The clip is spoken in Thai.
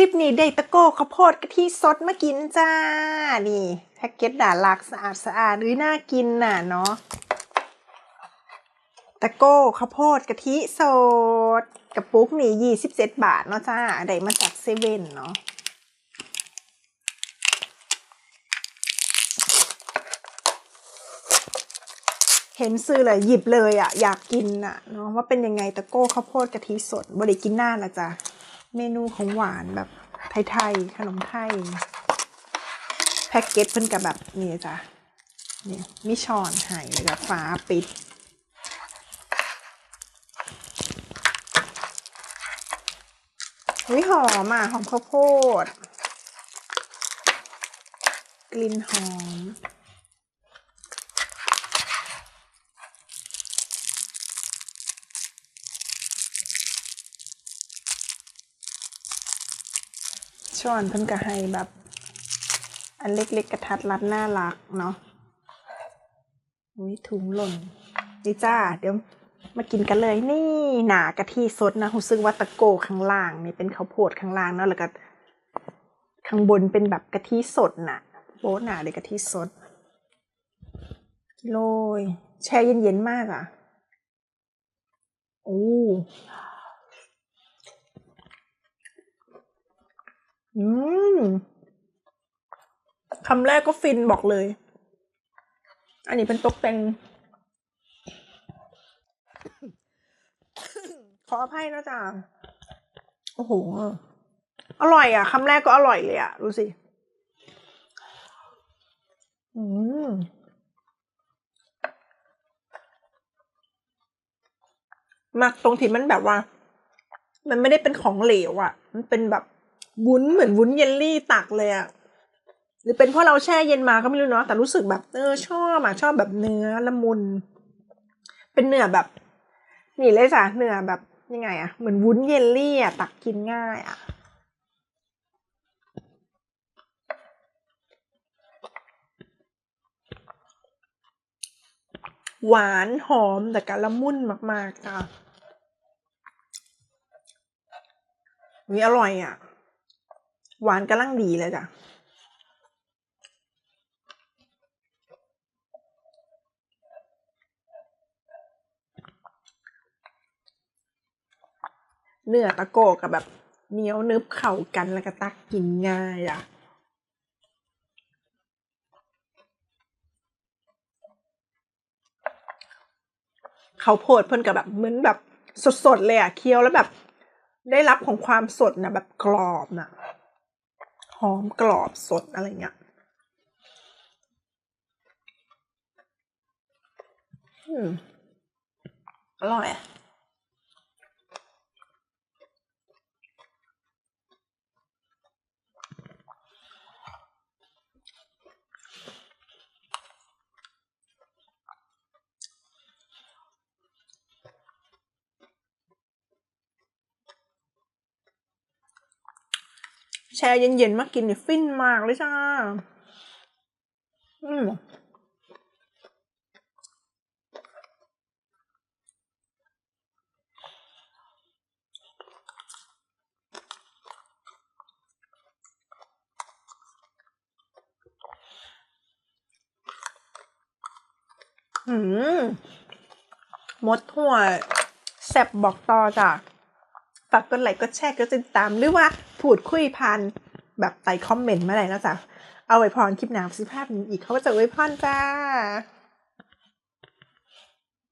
ลิปนี้ได้ตะโก้ข้าวโพดกะทิสดมากินจ้า นี่แพ็กเกจด่าลักสะอาดสะอาดหรือน่ากินน่ะเนาะ ตะโก้ข้าวโพดกะทิสดกระปุกนี่ยี่สิบเจ็ดบาทเนาะจ้า ได้มาจากเซเว่นเนาะเห็นซื้อเลยหยิบเลยอะ่ะ อยากกินอะเนาะว่าเป็นยังไงตะโก้ข้าวโพดกะทิสดบริกินหน้าละจ้ะ เมนูของหวานแบบไทยๆขนมไทย แพ็กเกจเพิ่นกับแบบนี้จ้ะนี่มีช้อนให้แล้วก็ฝาปิด วิหอมอะหอมข้าวโพด กลิ่นหอม ช้อนเพิ่นก็ให้แบบ อันเล็กๆกระทัดรัดน่ารักเนาะอุ้ยถุงหล่นนี่จ้า เดี๋ยวมากินกันเลยนี่หนากะทิสดนะรู้สึกว่าตะโกข้างล่างนี่เป็นข้าวโพดข้างล่างเนาะแล้วก็ข้างบนเป็นแบบกะทิสดน่ะโป๊ะหนาเลยกะทิสดโรยแช่เย็นๆมากอะ โอ้ อืมคำแรกก็ฟินบอกเลย อันนี้เป็นตกแต่ง ขออภัยนะจ๊ะโอ้โห อร่อยอะคำแรกก็อร่อยเลยอะ ดูสิ อืมมักตรงที่มันแบบว่า มันไม่ได้เป็นของเหลวอะ มันเป็นแบบ วุ้นเหมือนวุ้นเยลลี่ตักเลยอะหรือเป็นเพราะเราแช่เย็นมาก็ไม่รู้เนาะแต่รู้สึกแบบเออชอบอะชอบแบบเนื้อละมุน เป็นเนื้อแบบนี่เลยจ้ะเนื้อแบบยังไงอะเหมือนวุ้นเยลลี่อะตักกินง่ายอะหวานหอมแต่ก็ละมุนมาก ๆ จ้ะนี่อร่อยอะ หวานกำลังดีเลยจ้ะเนื้อตะโกกับแบบเหนียวนึบเข่ากันแล้วก็ตักกินง่ายอะ เขาโพดเพิ่นกับแบบเหมือนแบบสดๆเลยอะเคี้ยวแล้วแบบ ได้รับของความสดนะแบบกรอบนะ หอมกรอบสดอะไรเงี้ยอืมอร่อยอะ แช่เย็นๆมากินเนี่ยฟินมากเลยจ้า อืมอืมหมดทั่วแซบบอกต่อจ้ะ ฝากกดไลค์กดแชร์กดติดตาม หรือว่าพูดคุยผ่านแบบใต้คอมเมนต์มาเลยนะจ๊ะเอาไว้พรคลิปหนาวสิภาพนี้อีกเขาก็จะไว้พรจ้า